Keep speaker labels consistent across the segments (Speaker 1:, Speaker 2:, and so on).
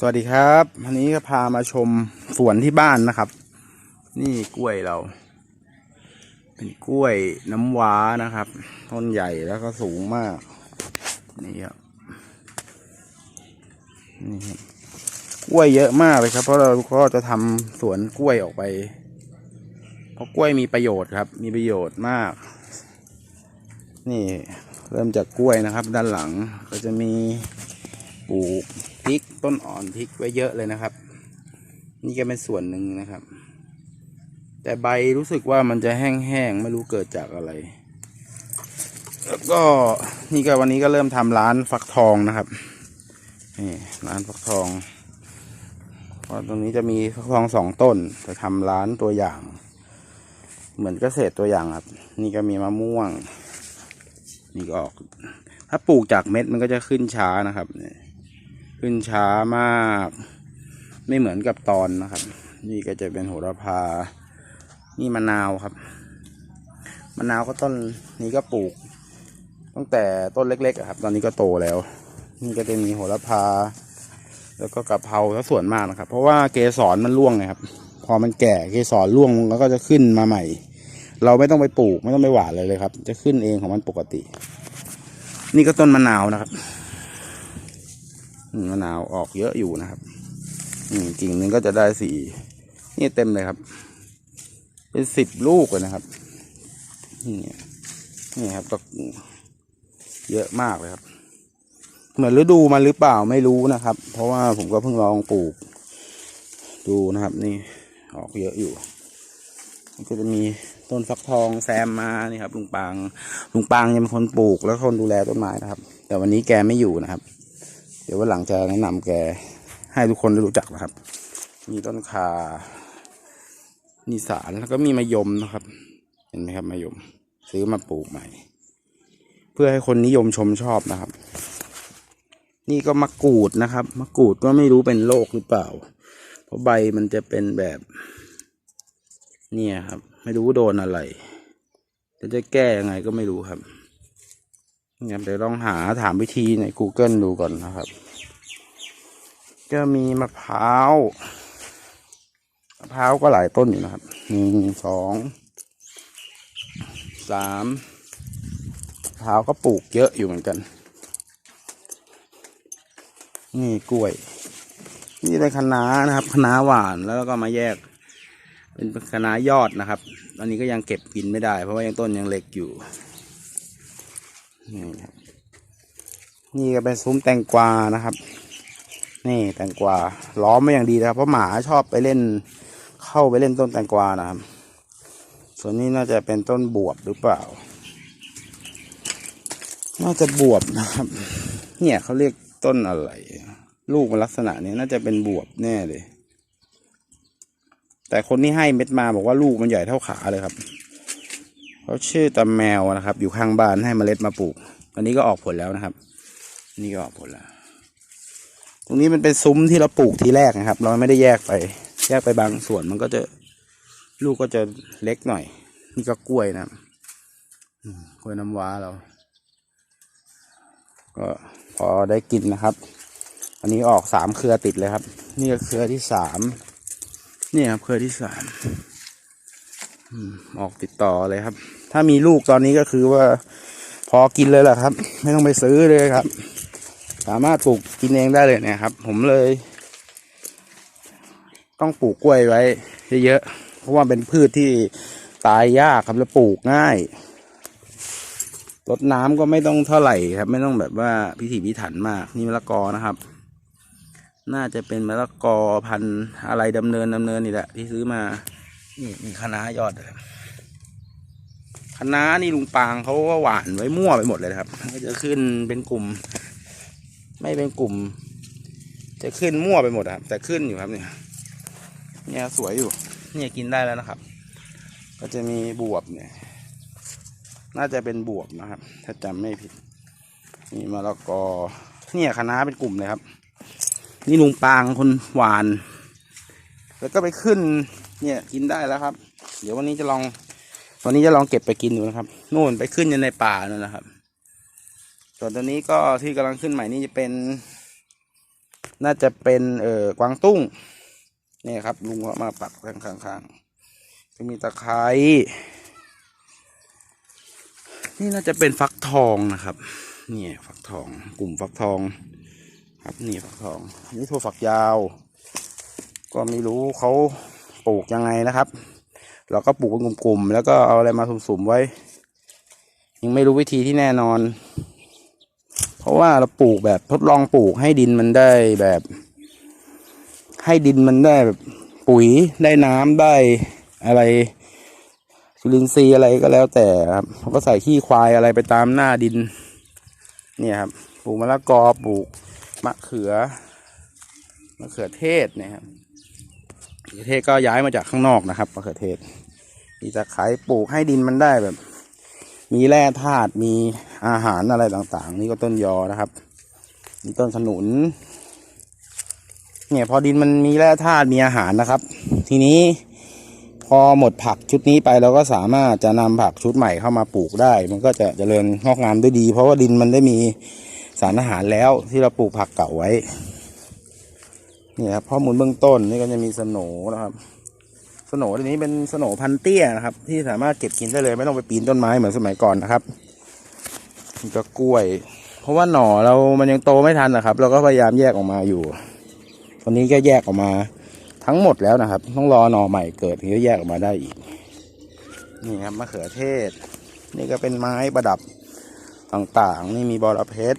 Speaker 1: สวัสดีครับวันนี้ก็พามาชมสวนที่บ้านนะครับ นี่กล้วยเรา เป็นกล้วยน้ำว้านะครับ ต้นใหญ่แล้วก็สูงมาก นี่ครับนี่ครับกล้วยเยอะมากเลยครับ เพราะเราก็จะทำสวนกล้วยออกไป เพราะกล้วยมีประโยชน์ครับ มีประโยชน์มาก นี่เริ่มจากกล้วยนะครับ ด้านหลังก็จะมีปลูก ริกต้นอ่อนพริกไว้เยอะเลยนะครับ นี่ก็เป็นส่วนหนึ่งนะครับ แต่ใบรู้สึกว่ามันจะแห้งๆไม่รู้เกิดจากอะไร แล้วก็นี่ก็วันนี้ก็เริ่มทำร้านฟักทองนะครับนี่ร้านฟักทองเพราะตรงนี้จะมีฟักทองสองต้นจะทำร้านตัวอย่าง เหมือนเกษตรตัวอย่างครับ นี่ก็มีมะม่วง นี่ก็ออกถ้าปลูกจากเม็ดมันก็จะขึ้นช้านะครับเนี่ย ขึ้นช้ามาก ไม่เหมือนกับตอนนะครับ นี่ก็จะเป็นโหระพา นี่มะนาวครับ มะนาวก็ต้นนี้ก็ปลูก ตั้งแต่ต้นเล็กๆครับ ตอนนี้ก็โตแล้ว นี่ก็จะมีโหระพา แล้วก็กะเพราซะส่วนมากนะครับ เพราะว่าเกสรมันร่วงไงครับ พอมันแก่เกสรร่วงแล้วก็จะขึ้นมาใหม่ เราไม่ต้องไปปลูกไม่ต้องไปหว่านเลยเลยครับ จะขึ้นเองของมันปกติ นี่ก็ต้นมะนาวนะครับ มะนาวออกเยอะอยู่นะครับอืมกิ่งหนึงก็จะได้สี่นี่เต็มเลยครับ เป็นสิบลูกเลยนะครับนี่นี่ครับก็เยอะมากเลยครับ เหมือนฤดูมันหรือเปล่าไม่รู้นะครับ เพราะว่าผมก็เพิ่งลองปลูก ดูนะครับ นี่ออกเยอะอยู่ก็จะมีต้นฟักทองแซมมานี่ครับลุงปางลุงปางยังเป็นคนปลูกแล้วคนดูแลต้นไม้นะครับ แต่วันนี้แกไม่อยู่นะครับ ดี๋ยววันหลังจะแนะนำแกให้ทุกคนได้รู้จักนะครับ มีต้นคามีสารแล้วก็มีมะยมนะครับ เห็นไหมครับมะยม ซื้อมาปลูกใหม่ เพื่อให้คนนิยมชมชอบนะครับ นี่ก็มะกรูดนะครับมะกรูดก็ไม่รู้เป็นโรคหรือเปล่า เพราะใบมันจะเป็นแบบ เนี่ยครับ ไม่รู้โดนอะไรจะจะแก้ยังไงก็ไม่รู้ครับ เดี๋ยวลองหาถามวิธีใน Google ดูก่อนนะครับ ก็มีมะพร้าวมะพร้าวก็หลายต้นอยู่นะครับหนึ่งสองสามมะพร้าวก็ปลูกเยอะอยู่เหมือนกัน นี่กล้วย นี่เป็นคะน้านะครับคะน้าหวานแล้วก็มาแยก เป็นคะน้ายอดนะครับ ตอนนี้ก็ยังเก็บกินไม่ได้ เพราะว่ายังต้นยังเล็กอยู่ นี่ครับ นี่ก็เป็นซุ้มแตงกวานะครับ นี่แตงกวาล้อมมาอย่างดีนะครับ เพราะหมาชอบไปเล่น เข้าไปเล่นต้นแตงกวานะครับ ส่วนนี้น่าจะเป็นต้นบวบหรือเปล่า น่าจะบวบนะครับ เนี่ยเขาเรียกต้นอะไร ลูกมันลักษณะนี้น่าจะเป็นบวบแน่เลยแต่คนที่ให้เม็ดมาบอกว่าลูกมันใหญ่เท่าขาเลยครับ เขาชื่อตาแมวนะครับ อยู่ข้างบ้านให้เมล็ดมาปลูกอันนี้ก็ออกผลแล้วนะครับ นี่ก็ออกผลแล้ว ตรงนี้มันเป็นซุ้มที่เราปลูกทีแรกนะครับ เราไม่ได้แยกไป แยกไปบางส่วนมันก็จะลูกก็จะเล็กหน่อย นี่ก็กล้วยนะกล้วยน้ำว้าเรา ก็พอได้กินนะครับ อันนี้ออกสามเครือติดเลยครับ นี่ก็เครือที่สามนี่ครับเครือที่สามออกติดต่อเลยครับ ถ้ามีลูกตอนนี้ก็คือว่าพอกินเลยแหละครับ ไม่ต้องไปซื้อเลยครับ สามารถปลูกกินเองได้เลยเนี่ยครับ ผมเลย ต้องปลูกกล้วยไว้เยอะๆเพราะว่าเป็นพืชที่ตายยากครับแล้วปลูกง่ายรดน้ำก็ไม่ต้องเท่าไหร่ครับ ไม่ต้องแบบว่าพิถีพิถันมากนี่มะละกอนะครับ น่าจะเป็นมะละกอพันธุ์อะไรดำเนินดำเนินนี่แหละที่ซื้อมานี่มีคะน้ายอดเลย คณะนี่ลุงปางเขาก็หวานไว้มั่วไปหมดเลยครับก็จะขึ้นเป็นกลุ่ม ไม่เป็นกลุ่ม จะขึ้นมั่วไปหมดครับ แต่ขึ้นอยู่ครับเนี่ยเนี่ยสวยอยู่เนี่ยกินได้แล้วนะครับ ก็จะมีบวบเนี่ย น่าจะเป็นบวบนะครับ ถ้าจำไม่ผิดมีมะละกอเนี่ยคณะเป็นกลุ่มเลยครับ นี่ลุงปางคนหวาน แล้วก็ไปขึ้น เนี่ยกินได้แล้วครับ เดี๋ยววันนี้จะลอง วันนี้จะลองเก็บไปกินดูนะครับนู่นไปขึ้นอยู่ในป่านั่นนะครับ ส่วนตัวนี้ก็ที่กำลังขึ้นใหม่นี่จะเป็น น่าจะเป็นเอ่อกวางตุ้งนี่ครับ ลุงเอามาปักข้างข้างๆจะมีตะไคร้นี่น่าจะเป็นฟักทองนะครับนี่ฟักทอง กลุ่มฟักทอง ครับนี่ฟักทองนนี่ถั่วฝักยาว ก็ไม่รู้เขาปลูกยังไงนะครับ เราก็ปลูกเป็นกลุ่มๆแล้วก็เอาอะไรมาสุ่มๆไว้ ยังไม่รู้วิธีที่แน่นอน เพราะว่าเราปลูกแบบทดลองปลูกให้ดินมันได้แบบ ให้ดินมันได้แบบปุ๋ยได้น้ำได้อะไรจุลินทรีย์อะไรก็แล้วแต่ครับเขาก็ใส่ขี้ควายอะไรไปตามหน้าดิน เนี่ยครับปลูกมะละกอปลูกมะเขือมะเขือเทศเนี่ยครับ มะเขือเทศก็ย้ายมาจากข้างนอกนะครับมะเขือเทศมีตะไคร้ปลูกให้ดินมันได้แบบ มีแร่ธาตุมีอาหารอะไรต่างๆ นี่ก็ต้นยอนะครับมีต้นขนุน เนี่ยพอดินมันมีแร่ธาตุมีอาหารนะครับ ทีนี้พอหมดผักชุดนี้ไปเราก็สามารถจะนำผักชุดใหม่เข้ามาปลูกได้ มันก็จะเจริญงอกงามได้ดี เพราะว่าดินมันได้มีสารอาหารแล้วที่เราปลูกผักเก่าไว้ นี่ครับข้อมูลเบื้องต้นนี่ก็จะมีสโหนนะครับสโหนทีนี้เป็นสโหนพันเตี้ยนะครับ ที่สามารถเก็บกินได้เลย ไม่ต้องไปปีนต้นไม้เหมือนสมัยก่อนนะครับก็กล้วย เพราะว่าหน่อเรามันยังโตไม่ทันนะครับ เราก็พยายามแยกออกมาอยู่ ตอนนี้ก็แยกออกมาทั้งหมดแล้วนะครับ ต้องรอหน่อใหม่เกิดถึงจะแยกออกมาได้อีก นี่ครับมะเขือเทศ นี่ก็เป็นไม้ประดับต่างๆ นี่มีบอระเพ็ด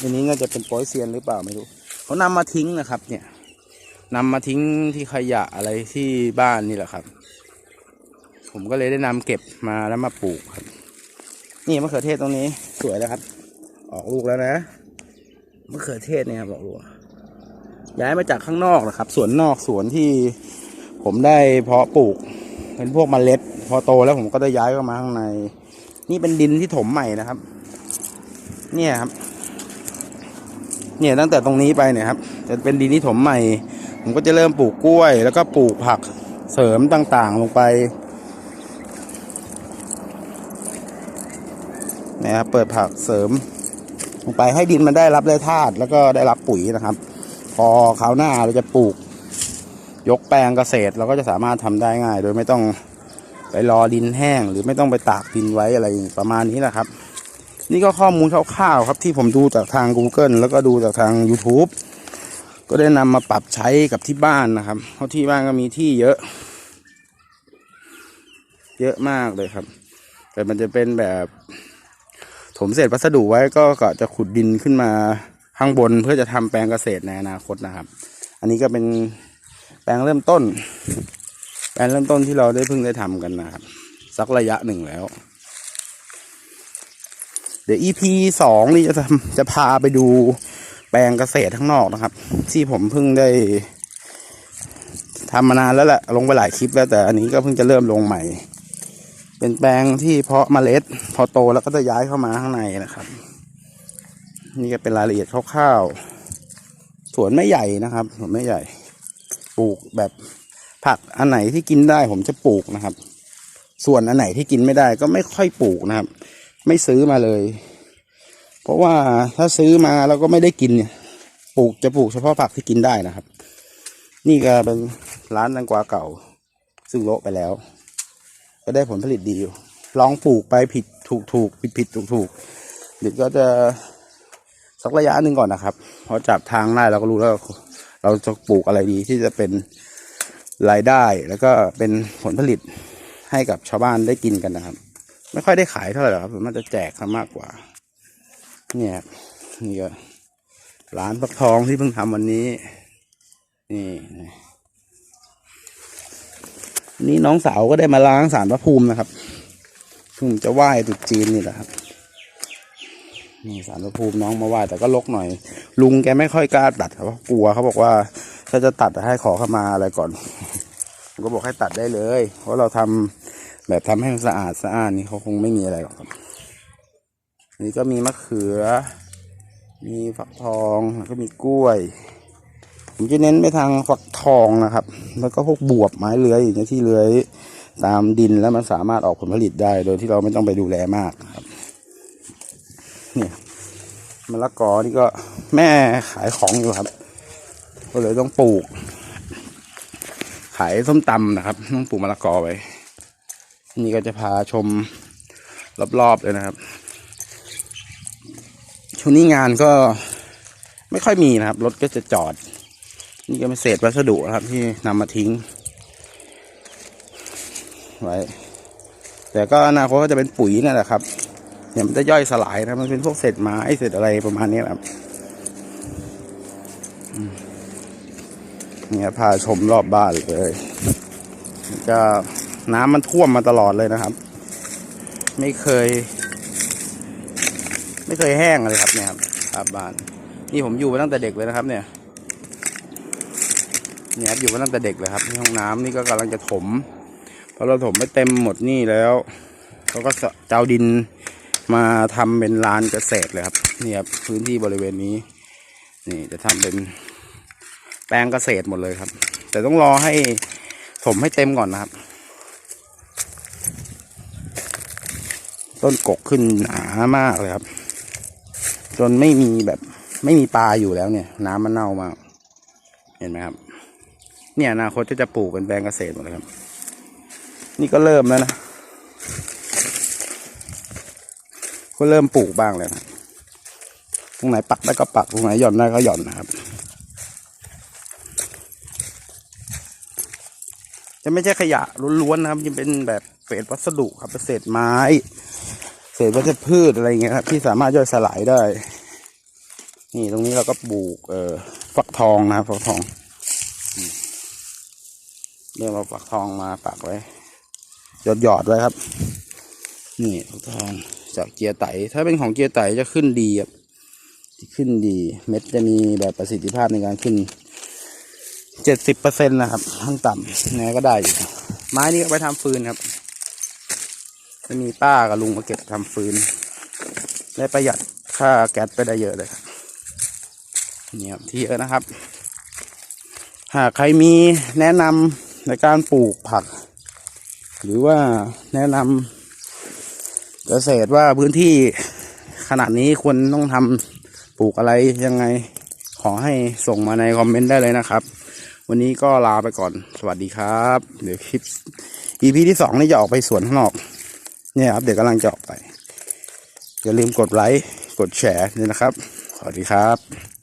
Speaker 1: อันนี้ก็จะเป็นโป๊ยเซียนหรือเปล่าไม่รู้ เขานำมาทิ้งนะครับ เนี่ยนำมาทิ้งที่ขยะอะไรที่บ้านนี่แหละครับ ผมก็เลยได้นำเก็บมาแล้วมาปลูกครับ นี่มะเขือเทศตรงนี้สวยแล้วครับ ออกลูกแล้วนะมะเขือเทศเนี่ยครับออกลูกย้ายมาจากข้างนอกนะครับ สวนนอกสวนที่ผมได้เพาะปลูก เป็นพวกมเมล็ด พอโตแล้วผมก็ได้ย้ายเข้ามาข้างใน นี่เป็นดินที่ถมใหม่นะครับ เนี่ยครับ เนี่ยตั้งแต่ตรงนี้ไปเนี่ยครับจะเป็นดินที่ถมใหม่ ผมก็จะเริ่มปลูกกล้วย แล้วก็ปลูกผักเสริมต่างๆลงไปนะครับเปิดผักเสริมลงไปให้ดินมันได้รับแร่ธาตุแล้วก็ได้รับปุ๋ยนะครับ พอคราวหน้าเราจะปลูก ยกแปลงเกษตรเราก็จะสามารถทำได้ง่าย โดยไม่ต้องไปรอดินแห้ง หรือไม่ต้องไปตากดินไว้อะไรประมาณนี้แหละครับ นี่ก็ข้อมูลคร่าวๆครับที่ผมดูจากทาง Google แล้วก็ดูจากทาง YouTube ก็ได้นำมาปรับใช้กับที่บ้านนะครับ เพราะที่บ้านก็มีที่เยอะ เยอะมากเลยครับ แต่มันจะเป็นแบบถมเศษวัสดุไว้ก็ก็จะขุดดินขึ้นมาข้างบนเพื่อจะทำแปลงเกษตรในอนาคตนะครับ อันนี้ก็เป็นแปลงเริ่มต้น แปลงเริ่มต้นที่เราได้เพิ่งได้ทำกันนะครับ สักระยะหนึ่งแล้ว เดี๋ยว EP สองนี่จะทำจะพาไปดูแปลงเกษตรข้างนอกนะครับ ที่ผมเพิ่งได้ทำมานานแล้วแหละลงไปหลายคลิปแล้วแต่อันนี้ก็เพิ่งจะเริ่มลงใหม่ เป็นแปลงที่เพาะเมล็ด พอโตแล้วก็จะย้ายเข้ามาข้างในนะครับ นี่ก็เป็นรายละเอียดคร่าวๆสวนไม่ใหญ่นะครับสวนไม่ใหญ่ ปลูกแบบผักอันไหนที่กินได้ผมจะปลูกนะครับ ส่วนอันไหนที่กินไม่ได้ก็ไม่ค่อยปลูกนะครับ ไม่ซื้อมาเลย เพราะว่าถ้าซื้อมาแล้วก็ไม่ได้กินเนี่ยปลูกจะปลูกเฉพาะผักที่กินได้นะครับ นี่ก็เป็นร้านแตงกวาเก่า ซึ่งโละไปแล้ว ก็ได้ผลผลิตดีอยู่ลองปลูกไปผิดถูกถูกผิดผิดถูกถูกเดี๋ยวก็จะสักระยะหนึ่งก่อนนะครับเพราะจับทางได้เราก็รู้แล้วเราจะปลูกอะไรดีที่จะเป็นรายได้แล้วก็เป็นผลผลิตให้กับชาวบ้านได้กินกันนะครับ ไม่ค่อยได้ขายเท่าไหร่หรอกครับมันจะแจกมากกว่า เนี่ยครับนี่ก็ร้านฟักทองที่เพิ่งทำวันนี้ นี่นี่น้องสาวก็ได้มาล้างสารพระภูมินะครับเพิ่งจะไหว้ตรุษจีนนี่แหละครับ นี่สารพระภูมิน้องมาไหว้แต่ก็ลกหน่อย ลุงแกไม่ค่อยกล้าตัดเพราะกลัวเขาบอกว่า ถ้าจะตัดให้ขอเข้ามาอะไรก่อนผมก็บอกให้ตัดได้เลย เพราะเราทำ แบบทำให้มันสะอาดสะอาดนี่เขาคงไม่มีอะไรหรอกครับนี่ก็มีมะเขือ มีฟักทองแล้วก็มีกล้วย ผมจะเน้นไปทางฟักทองนะครับ แล้วก็พวกบวบไม้เลื้อยอย่างเงี้ยที่เลื้อยตามดินแล้วมันสามารถออกผลผลิตได้ โดยที่เราไม่ต้องไปดูแลมากครับเนี่ยมะละกอนี่ก็แม่ขายของอยู่ครับ ก็เลยต้องปลูก ขายส้มตำนะครับ ต้องปลูกมะละกอไว้ นี่ก็จะพาชมรอบๆเลยนะครับ ช่วงนี้งานก็ไม่ค่อยมีนะครับ รถก็จะจอด นี่ก็เป็นเศษวัสดุนะครับ ที่นำมาทิ้ง ไว้ แต่ก็อนาคตก็จะเป็นปุ๋ยนั่นแหละครับเนี่ยมันจะย่อยสลายนะมันเป็นพวกเศษไม้เศษอะไรประมาณนี้ครับเนี่ยพาชมรอบบ้านเลยก็ น้ำมันท่วมมาตลอดเลยนะครับ ไม่เคย ไม่เคยแห้งเลยครับเนี่ยครับครับานนี่ผมอยู่มาตั้งแต่เด็กเลยนะครับ เนี่ยเนี่ยครับอยู่มาตั้งแต่เด็กเลยครับห้องน้ำนี่ก็กำลังจะถมพอเราถมไปเต็มหมดนี่แล้วเขาก็เจะเอาดินมาทำเป็นลานเกษตรเลยครับนี่ครับพื้นที่บริเวณนี้ นี่จะทำเป็นแปลงเกษตรหมดเลยครับ แต่ต้องรอให้ถมให้เต็มก่อนนะครับ ต้นกกขึ้นหนามากเลยครับ จนไม่มีแบบ ไม่มีปลาอยู่แล้วเนี่ย น้ำมันเน่ามาก เห็นไหมครับ เนี่ยอนาคตก็จะปลูกเป็นแปลงเกษตรหมดเลยครับ นี่ก็เริ่มแล้วนะก็เริ่มปลูกบ้างแล้วนะตรงไหนปักได้ก็ปักตรงไหนหย่อนได้ก็หย่อนนะครับ จะไม่ใช่ขยะล้วนๆนะครับจะเป็นแบบเศษวัสดุครับเป็นเศษไม้ เศษวัชพืชอะไรเงี้ยครับที่สามารถย่อยสลายได้ นี่ตรงนี้เราก็ปลูก เอ่อฟักทองนะครับฟักทองเรียกว่าฟักทองมาปักไว้ หยอดหยอดไว้ครับ นี่ฟักทองจากเกียร์ไตถ้าเป็นของเกียร์ไตจะขึ้นดีครับขึ้นดี เม็ดจะมีแบบประสิทธิภาพในการขึ้นเจ็ดสิบเปอร์เซ็นต์นะครับขั้นต่ำยังไงก็ได้อยู่ไม้นี้ก็ไปทำฟืนครับ จะมีป้ากับลุงมาเก็บทำฟืนได้ประหยัดค่าแก๊สไปได้เยอะเลยครับเนี่ครับที่เยอะนะครับ หากใครมีแนะนำในการปลูกผัก หรือว่าแนะนำเกษตรว่าพื้นที่ขนาดนี้ควรต้องทำปลูกอะไรยังไงขอให้ส่งมาในคอมเมนต์ได้เลยนะครับ วันนี้ก็ลาไปก่อนสวัสดีครับ เดี๋ยวคลิป EP ที่สองนี่จะออกไปสวนข้างนอก เนี่ยครับเด็กกำลังจะออกไป อย่าลืมกดไลค์ กดแชร์ด้วยนะครับ สวัสดีครับ